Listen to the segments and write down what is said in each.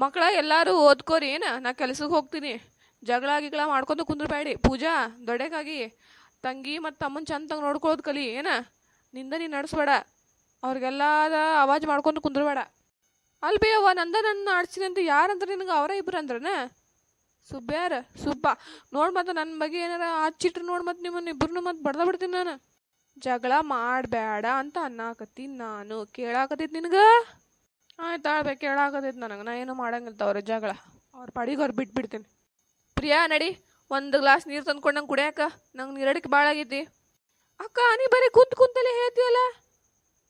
ಮಕ್ಕಳ ಎಲ್ಲರೂ ಓದ್ಕೋರಿ, ಏನ? ನಾ ಕೆಲ್ಸಕ್ಕೆ ಹೋಗ್ತೀನಿ. ಜಗಳ ಗಿಗಳ ಮಾಡ್ಕೊಂಡು ಕುಂದ್ರಬೇಡಿ ಪೂಜಾ ದೊಡ್ಡಕ್ಕಾಗಿ ತಂಗಿ ಮತ್ತು ತಮ್ಮನ ಚಂದಂಗೆ ನೋಡ್ಕೊಳ್ಳೋದು ಕಲಿ, ಏನ? ನಿಂದ ನೀನು ನಡೆಸ್ಬೇಡ. ಅವ್ರಿಗೆಲ್ಲಾದ ಆವಾಜ್ ಮಾಡ್ಕೊಂಡು ಕುಂದ್ರಬೇಡ. ಅಲ್ಬೇ ಅವ್ವ ನಂದ ನನ್ನ ಆಡ್ಸಿನಿ ಅಂತ ಯಾರಂದ್ರೆ ನಿನಗೆ? ಅವರ ಇಬ್ರು ಅಂದ್ರನ? ಸುಬ್ಬ್ಯಾರ ಸುಬ್ಬ. ನೋಡಿ ಮತ್ತೆ ನನ್ನ ಬಗ್ಗೆ ಏನಾರ ಹಚ್ಚಿಟ್ರು ನೋಡಿ ಮತ್ತೆ ನಿಮ್ಮನ್ನ ಇಬ್ರು ಮತ್ತೆ ಬಡ್ದ ಬಿಡ್ತೀನಿ ನಾನು. ಜಗಳ ಮಾಡಬೇಡ ಅಂತ ಅನ್ನಾಕತ್ತೀನಿ ನಾನು. ಕೇಳಾಕತ್ತೈತಿ ನಿನಗೆ? ಆಯ್ತು ಆಳ್ಬೇಕು ಕೇಳಾಗದೈತೆ ನನಗೆ. ನಾ ಏನು ಮಾಡಂಗಿಲ್ಲ ಅವ್ರ ಜಗಳ ಅವ್ರ ಪಾಡಿಗೆ ಅವ್ರು ಬಿಟ್ಬಿಡ್ತೀನಿ ಪ್ರಿಯಾ, ನಡಿ. ಒಂದು ಗ್ಲಾಸ್ ನೀರು ತಂದ್ಕೊಂಡು ನಂಗೆ ಕುಡಿಯಾಕ. ನಂಗೆ ನೀರಡಿಕೆ ಭಾಳ ಆಗೈತಿ. ಅಕ್ಕ, ನೀ ಬರೀ ಕುಂತ ಕುಂತಲೇ ಹೇಳ್ತೀಯಲ್ಲ?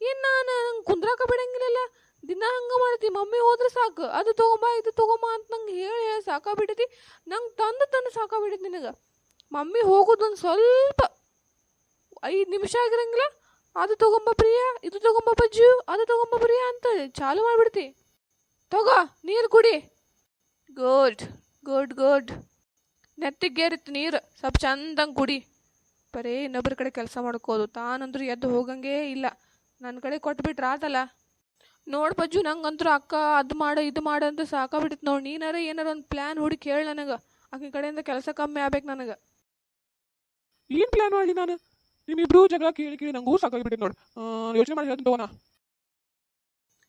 ಏನು ನಾನು, ನಂಗೆ ಕುಂದ್ರಾಕ ಬಿಡಂಗಿಲ್ಲಲ್ಲ? ದಿನ ಹಂಗೆ ಮಾಡ್ತಿ. ಮಮ್ಮಿ ಹೋದ್ರೆ ಸಾಕು. ಅದು ತೊಗೊಂಬ, ಇದು ತೊಗೊಂಬ ಅಂತ ನಂಗೆ ಹೇಳಿ ಹೇಳಿ ಸಾಕಾಗ್ಬಿಟ್ಟೈತಿ ನಂಗೆ ತಂದು ತಂದು ಸಾಕಾಗ್ಬಿಟ್ಟೈತಿ ನಿನಗೆ. ಮಮ್ಮಿ ಹೋಗೋದು ಒಂದು ಸ್ವಲ್ಪ ಐದು ನಿಮಿಷ ಆಗಿರಂಗಿಲ್ಲ? ಅದು ತಗೊಂಬ ಪ್ರಿಯ ಇದು ತಗೊಂಬ ಬಜ್ಜು ಅದು ತಗೊಂಬ ಪ್ರಿಯ ಅಂತ ಚಾಲು ಮಾಡ್ಬಿಡ್ತಿ. ತಗೋ ನೀರು ಕುಡಿ. Good good good. ನೆತ್ತಿಗೇರಿತ್ತು ನೀರು ಸ್ವಲ್ಪ ಚಂದಂಗೆ ಕುಡಿ. ಬರೀ ಇನ್ನೊಬ್ಬರ ಕಡೆ ಕೆಲಸ ಮಾಡ್ಕೋದು ತಾನಂದ್ರೂ ಎದ್ದು ಹೋಗಂಗೇ ಇಲ್ಲ. ನನ್ನ ಕಡೆ ಕೊಟ್ಬಿಟ್ರೆ ಆತಲ್ಲ. ನೋಡ್ ಬಜ್ಜು ನಂಗಂತೂ ಅಕ್ಕ ಅದು ಮಾಡು ಇದು ಮಾಡು ಅಂತ ಸಾಕಾಗ್ಬಿಟ್ಟಿತ್ತು ನೋಡಿ. ನೀನಾರ ಏನಾರ ಒಂದು ಪ್ಲ್ಯಾನ್ ಹುಡುಕಿ ಹೇಳಿ ನನಗೆ. ಆಕಿನ ಕಡೆಯಿಂದ ಕೆಲಸ ಕಮ್ಮಿ ಆಗ್ಬೇಕು ನನಗೆ. ಏನು ಪ್ಲ್ಯಾನ್ ಮಾಡಿ ನಾನು? ನಿಮ್ಮಿಬ್ರು ಜಗಳ ಕೇಳಿ ಕೇಳಿ ನಂಗೂ ಸಾಕಾಗಿಬಿಟ್ಟಿದೆ ನೋಡಿ. ಯೋಚನೆ ಮಾಡಿ ಹೇಳ್ತೀನಿ ತಗೋಣ.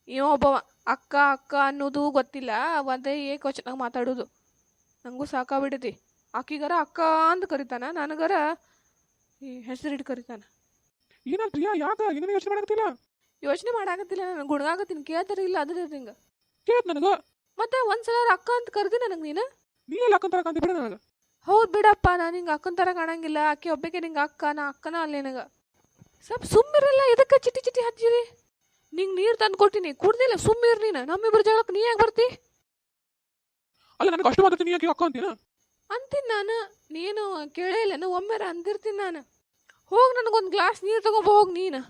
ಇವ ಒಬ್ಬವ ಅಕ್ಕ ಅಕ್ಕ ಅನ್ನೋದು ಗೊತ್ತಿಲ್ಲ ಒಂದೇ ಏಕವಚನಾಗ ಮಾತಾಡೋದು. ನಂಗೂ ಸಾಕಾಗ್ಬಿಟ್ಟೈತಿ ಆಕಿಗಾರ ಅಕ್ಕ ಅಂತ ಕರಿತಾನ ನನಗರ ಈ ಹೆಸರಿಟ್ಟು ಕರಿತಾನ. ಏನ ಯಾ ಯಾಕ? ಏನೇನು ಯೋಚನೆ ಮಾಡಕತ್ತಿಲ್ಲ? ಯೋಚನೆ ಮಾಡಾಕತ್ತಿಲ್ಲ ನಾನು ಗುಣಗಾಕತ್ತೀನಿ ಕೇಳ್ತಾರ ಇಲ್ಲ ಅದ್ರ ಹಿಂಗ ಕೇಳತ್ ನನಗ? ಮತ್ತೆ ಒಂದ್ಸಲ ಅಕ್ಕ ಅಂತ ಕರ್ದಿ ನನಗೆ ನೀನು? ನೀ ಎಲ್ಲ ಅಕ್ಕ ಅಂತ ಬಿಡ ನನಗ? ಹೌದು ಬಿಡಪ್ಪ ನಾನು ಹಿಂಗೆ ಅಕ್ಕನ ಥರ ಕಾಣಂಗಿಲ್ಲ. ಆಕೆ ಒಬ್ಬಕ್ಕೆ ನಿಂಗ ಅಕ್ಕ ನಾ ಅಕ್ಕನ ಅಲ್ಲಿ ನಿನಗ. ಸ್ವಲ್ಪ ಸುಮ್ಮಿರಲ್ಲ ಇದಕ್ಕೆ ಚಿಟಿ ಚಿಟಿ ಹಚ್ಚಿರಿ? ನಿಂಗೆ ನೀರು ತಂದು ಕೊಟ್ಟಿನಿ ಕುಡ್ದಿಲ್ಲ ಸುಮ್ಮಿರ್ ನೀನು. ನಮ್ಮಿಬ್ರು ಜಗಳಕ್ಕೆ ನೀ ಯಾಕೆ ಬರ್ತಿ? ಅಲ್ಲ ನನಗೆ ಅಷ್ಟು ಮಾತಾಡ್ತೀನಿ ನೀ ಯಾಕೆ ಅಕ್ಕ ಅಂತೀನ? ಅಂತೀನಿ ನಾನು. ನೀನು ಕೇಳೇ ಇಲ್ಲ ನಾನು ಒಮ್ಮೆರ ಅಂದಿರ್ತೀನಿ ನಾನು. ಹೋಗಿ ನನಗೊಂದು ಗ್ಲಾಸ್ ನೀರು ತಗೊಂಬ ಹೋಗಿ ನೀನು.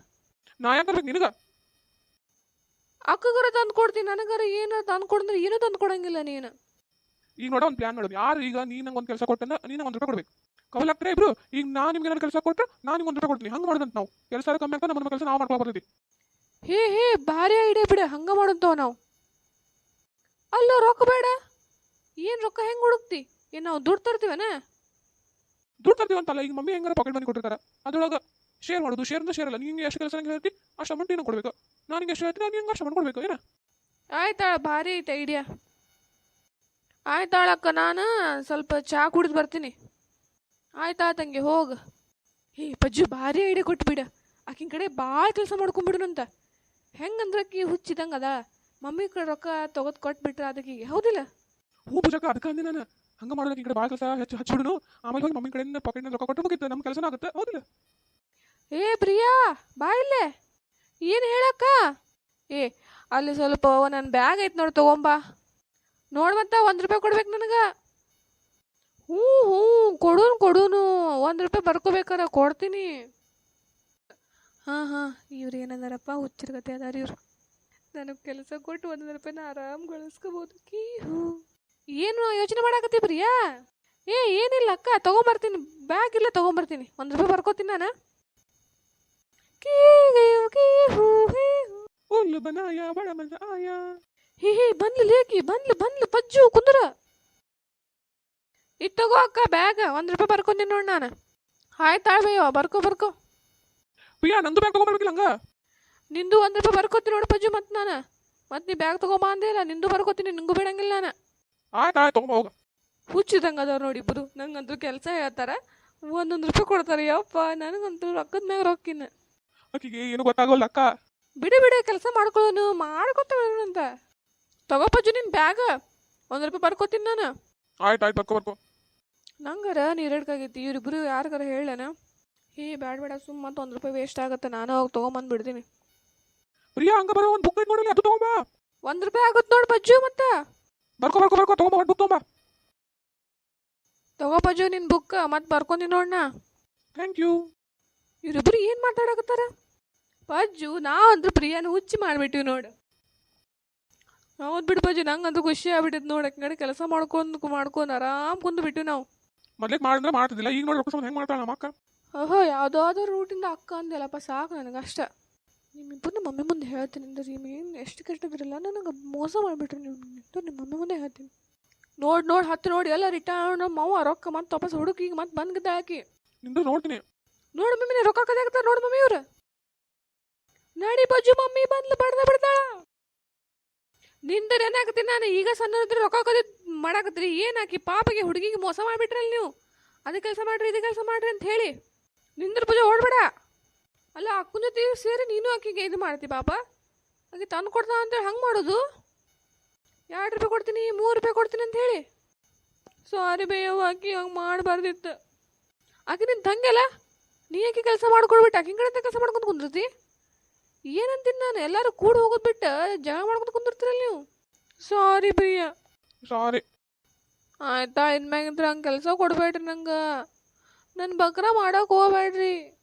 ನಾ ಯಾಕೆ ನಿನಗ? ಅಕ್ಕಗರ ತಂದು ಕೊಡ್ತೀನಿ ನನಗರ ಏನಾರ ತಂದು ಕೊಡಂದ್ರೆ ಏನೂ ತಂದು ಕೊಡಂಗಿಲ್ಲ ನೀನು. ಈಗ ನೋಡ ಒಂದು ಪ್ಲಾನ್ ಮಾಡೋದು. ಯಾರು ಈಗ ನೀ ನಂಗೆ ಒಂದು ಕೆಲಸ ಕೊಟ್ಟನ ನೀ ನಂಗೆ ಒಂದು ರೂಪಾಯಿ ಕೊಡ್ಬೇಕು. ಕವಲ್ ಆಗ್ತಾರೆ ಇಬ್ರು ಈಗ ನಾ ನಿಮ್ಗೆ ಏನಾದ್ರು ಕೆಲಸ ಕೊಟ್ಟರೆ ನಾನು ನಿಮ್ಗೆ ಒಂದು ರೂಪಾಯಿ ಕೊಡ್ತೀನಿ. ಹಂಗೆ ಮಾಡೋದಂತ ನಾವು. ಕೆಲಸ ಕಮ್ಮಿ ಆಗ್ತಾ ನಮ್ಮ ಕೆಲಸ ನಾವು ಮಾಡ್ಕೊಳಕ್ ಬರ್ತೈತಿ ಹೇ ಹೇ ಭಾರಿ ಐಡಿಯಾ ಬಿಡ. ಹಂಗ ಮಾಡೋಂತವ ನಾವು. ಅಲ್ಲ ರೊಕ್ಕ ಬೇಡ. ಏನು ರೊಕ್ಕ ಹೆಂಗೆ ಹುಡುಕ್ತಿ? ಏನು ನಾವು ದುಡ್ಡು ತರ್ತೀವನ? ದುಡ್ಡು ತರ್ತೀವಂತಲ್ಲ ಈಗ ಮಮ್ಮಿ ಹೆಂಗಾರ ಪಾಕೆಟ್ ಮನಿ ಕೊಟ್ಟಿರ್ತಾರೆ. ಅದ್ರೊಳಗೆ ಶೇರ್ ಮಾಡೋದು. ಶೇರ್ ಶೇರ್ ಅಲ್ಲ. ನಿಂಗೆ ಎಷ್ಟು ಕೆಲಸ ಹೇಳ್ತಿ ಅಷ್ಟು ಅಮೌಂಟ್ ನೀನು ಕೊಡಬೇಕು. ನನಗೆ ಎಷ್ಟು ಹೇಳ್ತೀನಿ ನಿಂಗೆ ಅಷ್ಟು ಅಮೌಂಟ್ ಕೊಡಬೇಕು ಏನ? ಆಯ್ತಾ ಭಾರಿ ಐತೆ ಐಡಿಯಾ ಆಯ್ತಾಳಕ್ಕ ನಾನು ಸ್ವಲ್ಪ ಚಹಾ ಕುಡಿದು ಬರ್ತೀನಿ. ಆಯ್ತಾ ತಂಗಿ ಹೋಗು. ಹೇ ಪಜ್ಜು ಭಾರಿ ಐಡಿಯಾ ಕೊಟ್ಬಿಡ ಆಕಿನ ಕಡೆ ಭಾಳ ಕೆಲಸ ಮಾಡ್ಕೊಂಬಿಡುನಂತ ಹೆಂಗಂದ್ರೆ ಆಕಿ ಹುಚ್ಚಿದಂಗೆ ಅದ? ಮಮ್ಮಿ ಕಡೆ ರೊಕ್ಕ ತೊಗೊದ್ ಕೊಟ್ಬಿಟ್ರೆ ಅದಕ್ಕೆ ಹೌದಿಲ್ಲ? ಹೂ ಪೂಜಕ್ಕ ಅದಕ್ಕೆ ಅಂದೆ ನಾನು. ಹಂಗೆ ಮಾಡೋದಕ್ಕೆ ಈ ಕಡೆ ಭಾಳ ಕೆಲಸ ಹೆಚ್ಚು ಹಚ್ಚಿಬಿಡುನು ಆಮೇಲೆ ಹೋಗಿ ಮಮ್ಮಿ ಕಡೆಯಿಂದ ಪಾಕೆಟ್ನ ರೊಕ್ಕ ಕೊಟ್ಟು ಮುಗಿತು. ನಮ್ಮ ಕೆಲಸ ಆಗುತ್ತೆ. ಹೌದಿಲ್ಲ? ಏ ಪ್ರಿಯಾ ಬಾ ಇಲ್ಲೇ. ಏನು ಹೇಳಕ್ಕ? ಏ ಅಲ್ಲಿ ಸ್ವಲ್ಪ ನನ್ನ ಬ್ಯಾಗ್ ಐತೆ ನೋಡಿ ತಗೊಂಬಾ. ನೋಡ್ ಮತ್ತೆ ಒಂದು ರೂಪಾಯಿ ಕೊಡ್ಬೇಕು ನನಗೆ? ಹ್ಞೂ ಹ್ಞೂ ಕೊಡೂನು ಕೊಡೂನು. ಒಂದು ರೂಪಾಯಿ ಬರ್ಕೋಬೇಕಾರ ಕೊಡ್ತೀನಿ. ಹಾಂ ಹಾಂ ಇವ್ರು ಏನದಾರಪ್ಪ ಹುಚ್ಚಿರ್ಗತೆ ಅದಾರ ಇವ್ರು. ನನಗೆ ಕೆಲಸ ಕೊಟ್ಟು ಒಂದ್ ರೂಪಾಯಿನ ಆರಾಮ್ ಗಳಿಸ್ಕೋಬೋದು ಕೀ ಹೂ ಏನು ಯೋಚನೆ ಮಾಡಾಕತ್ತಿ ಬರಿಯಾ ಏ ಏನಿಲ್ಲ ಅಕ್ಕ ತಗೊಂಬರ್ತೀನಿ. ಬ್ಯಾಗ್ ಇಲ್ಲ ತೊಗೊಂಬರ್ತೀನಿ. ಒಂದು ರೂಪಾಯಿ ಬರ್ಕೋತೀನಿ ನಾನು. ಕೀ ಗಯೋ ಕೀ ಹೂ ಹೇ. ಹೂ. ಬನಾಯ ಬಡ ಮಜ ಆಯ ಹೇ ಹೇ ಬಂದ್ಲು ಲೇಕಿ ಬಂದ್ಲು ಬಂದ್ಲು ಪಜ್ಜು ಕುಂದ್ರ. ಇದು ತಗೋ ಅಕ್ಕ ಬ್ಯಾಗ್ ಒಂದ್ ರೂಪಾಯಿ ಬರ್ಕೊಂತೀನಿ ನೋಡ್ ನಾನು. ಆಯ್ತು ತಾಳ್ಬೇಯೋ ಬರ್ಕೋ ಬರ್ಕೋ. ಪ್ರಿಯಾ ನಂದು ಬ್ಯಾಗ್ ತಗೊಂಡ್ಬರ್ಬೇಕಿಲ್ಲ ಹಂಗ? ನಿಂದು ಒಂದ್ ರೂಪಾಯಿ ಬರ್ಕೋತೀನಿ ನೋಡು ಪಜ್ಜು ಮತ್ತೆ ನಾನು. ಮತ್ತೆ ನೀ ಬ್ಯಾಗ್ ತಗೊಂಬ ಅಂದೇ ಇಲ್ಲ ನಿಂದು ಬರ್ಕೋತೀನಿ ನಿಂಗೂ ಬಿಡಂಗಿಲ್ಲ ನಾನು. ಆಯ್ತು ಆಯ್ತು ತಗೊಂಬ ಹೋಗ. ಹುಚ್ಚಿದಂಗೆ ಅದಾವ್ರು ನೋಡಿ ಇಬ್ಬರು ನಂಗಂತೂ ಕೆಲಸ ಹೇಳ್ತಾರೆ. ಒಂದೊಂದು ರೂಪಾಯಿ ಕೊಡ್ತಾರೆ. ಯಪ್ಪ ನನಗಂತೂ ರೊಕ್ಕದ ಮ್ಯಾಗ ರೊಕ್ಕಿನ. ಆಕಿಗೆ ಏನು ಗೊತ್ತಾಗೋಲ್ಲ ಅಕ್ಕ ಬಿಡಿ ಬಿಡಿ ಕೆಲಸ ಮಾಡ್ಕೊಳ್ಳೋನು ಮಾಡ್ಕೊತ ಅಂತ. ತಗೋ ಪಜ್ಜು ನಿನ್ ಬ್ಯಾಗ. ಒಂದ್ ರೂಪಾಯಿ ಬರ್ಕೋತೀನಿ ನಾನು. ಆಯ್ತು ಆಯ್ತು ಬರ್ಕೊ ಬರ್ಕೊ. ನಂಗರ ನೀರಡ್ಕಾಗೈತಿ ಇವ್ರಿಬ್ರು ಯಾರಿಗಾರ ಹೇಳೇನ ಏ ಬ್ಯಾಡ ಬೇಡ ಸುಮ್ಮ ಮತ್ತೆ ಒಂದು ರೂಪಾಯಿ ವೇಸ್ಟ್ ಆಗುತ್ತೆ. ನಾನು ಹೋಗಿ ತೊಗೊಂಬಂದು ಬಿಡ್ತೀನಿ ಪ್ರಿಯಾ ಹಂಗ ಬರೋ ಒಂದು ಬುಕ್ ಐತೆ ನೋಡಲಿ ಅದು ತಗೊಂಬ. ಒಂದು ರೂಪಾಯಿ ಆಗುತ್ತೆ ನೋಡಿ ಬಜ್ಜು ಮತ್ತೆ. ಬರ್ಕೊ ಬರ್ಕೊ ಬರ್ಕೊ ತಗೊಂಬ ಒಂದು ಬುಕ್ ತಗೊಂಬ. ತಗೋ ಬಜ್ಜು ನಿನ್ನ ಬುಕ್ ಮತ್ತೆ ಬರ್ಕೊಂತೀನಿ ನೋಡ್ನ ಥ್ಯಾಂಕ್ ಯು ಇವ್ರಿಬ್ರು ಏನು ಮಾತಾಡಕತ್ತಾರ? ಬಜ್ಜು ನಾ ಅಂದ್ರೆ ಪ್ರಿಯಾನ ಹುಚ್ಚಿ ಮಾಡ್ಬಿಟ್ಟಿವಿ ನೋಡು. ಹೌದು ಬಿಡು ನಂಗೆ ನಂಗಂತೂ ಖುಷಿ ಆಗ್ಬಿಟ್ಟಿದ್ ನೋಡಕ್ಕೆ ನಡೆ ಕೆಲಸ ಮಾಡ್ಕೊಂಡು ಮಾಡ್ಕೊಂಡು ಆರಾಮ್ ಕುಂದು ಬಿಟ್ಟು ನಾವು. ಮೊದ್ಲಿಗೆ ಮಾಡಿದ್ರೆ ಮಾಡ್ತಿದ್ದಿಲ್ಲ ಈಗ ನೋಡಿ ರೊಕ್ಕ ಹೆಂಗ್ ಮಾಡ್ತಾಳೆ ನಮ್ಮ ಅಕ್ಕ? ಓಹೋ ಯಾವುದಾದ್ರೂ ರೂಟಿಂದ ಅಕ್ಕ ಅಂದೆಲ್ಲಪ್ಪ ಸಾಕು ನನಗೆ ಅಷ್ಟ. ನಿಮ್ಮ ಮಮ್ಮಿ ಮುಂದೆ ಹೇಳ್ತೀನಿ ಅಂದ್ರೆ ಏನು ಎಷ್ಟು ಕೆಟ್ಟದಿರಲ್ಲ ನನಗೆ ಮೋಸ ಮಾಡಿಬಿಟ್ರಿ ನೀವು. ನಿಮ್ಮ ಮಮ್ಮಿ ಮುಂದೆ ಹೇಳ್ತೀನಿ. ನೋಡಿ ನೋಡಿ ಹತ್ತು ನೋಡಿ ಎಲ್ಲ ರಿಟರ್ನ್ ನಮ್ಮ ಅವ್ವ ರೊಕ್ಕ ಮತ್ತೆ ವಾಪಸ್ ಹುಡುಕಿ ಈಗ ಮತ್ತೆ ಬಂದ್ ಹಾಕಿ ನಿಂದು ನೋಡ್ತೀನಿ. ನೋಡಿ ಮಮ್ಮಿ ರೊಕ್ಕ ಕದಾಕತ್ತಾರ ನೋಡಿ ಮಮ್ಮಿ ಇವ್ರು. ನಡಿ ಬಜ್ಜು ಮಮ್ಮಿ ಬಂದ್ಲು ಬಡ್ದ ಬಿಡ್ತಾಳ ನಿಂದರ್ ಏನಾಗತ್ತೀನಿ ನಾನು ಈಗ ಸಣ್ಣದ್ರ ರೊಕ್ಕ ಕದಿ ಮಾಡಾಕತ್ರಿ ಏನಾಕಿ ಪಾಪಗೆ ಹುಡುಗಿಗೆ ಮೋಸ ಮಾಡಿಬಿಟ್ರಲ್ಲ ನೀವು? ಅದೇ ಕೆಲಸ ಮಾಡ್ರಿ, ಇದು ಕೆಲಸ ಮಾಡ್ರಿ ಅಂತ ಹೇಳಿ. ನಿಂದ್ರ ಪೂಜೆ ಓಡ್ಬೇಡ ಅಲ್ಲ, ಅಕ್ಕನ ಜೊತೆ ಸೇರಿ ನೀನು ಆಕಿಗೆ ಇದು ಮಾಡ್ತಿ ಪಾಪ. ಆಕೆ ತಂದು ಕೊಡ್ತಾ ಅಂತೇಳಿ ಹಂಗೆ ಮಾಡೋದು? ಎರಡು ರೂಪಾಯಿ ಕೊಡ್ತೀನಿ, ಮೂರು ರೂಪಾಯಿ ಕೊಡ್ತೀನಿ ಅಂತ ಹೇಳಿ. ಸಾರಿ ಬೇಯವ್ವ, ಆಕಿ ಹಂಗೆ ಮಾಡಬಾರ್ದಿತ್ತು. ಆಕೆ ನಿನ್ನ ತಂಗೆಲ್ಲ ನೀ ಯಾಕೆ ಕೆಲಸ ಮಾಡ್ಕೊಡ್ಬಿಟ್ಟು? ಆಕಿನ ಕಡೆ ಕೆಲಸ ಮಾಡ್ಕೊಂಡು ಕುಂದಿರ್ತಿ? ಏನಂತೀನಿ ನಾನು? ಎಲ್ಲರೂ ಕೂಡ ಹೋಗೋದು ಬಿಟ್ಟು ಜಗಳ ಮಾಡ್ಕೊಂಡು ಕುಂದಿರ್ತೀರಲ್ಲ ನೀವು? ಸಾರಿ ಪ್ರಿಯಾ. ಸಾರಿ ಆಯ್ತಾ ಇನ್ಮ್ಯಾಗಿಂತ್ರ ಹಂಗೆ ಕೆಲಸ ಕೊಡಬೇಡ್ರಿ ನಂಗೆ. ನನ್ನ ಬಕ್ರ ಮಾಡೋಕೆ ಹೋಗ್ಬೇಡ್ರಿ.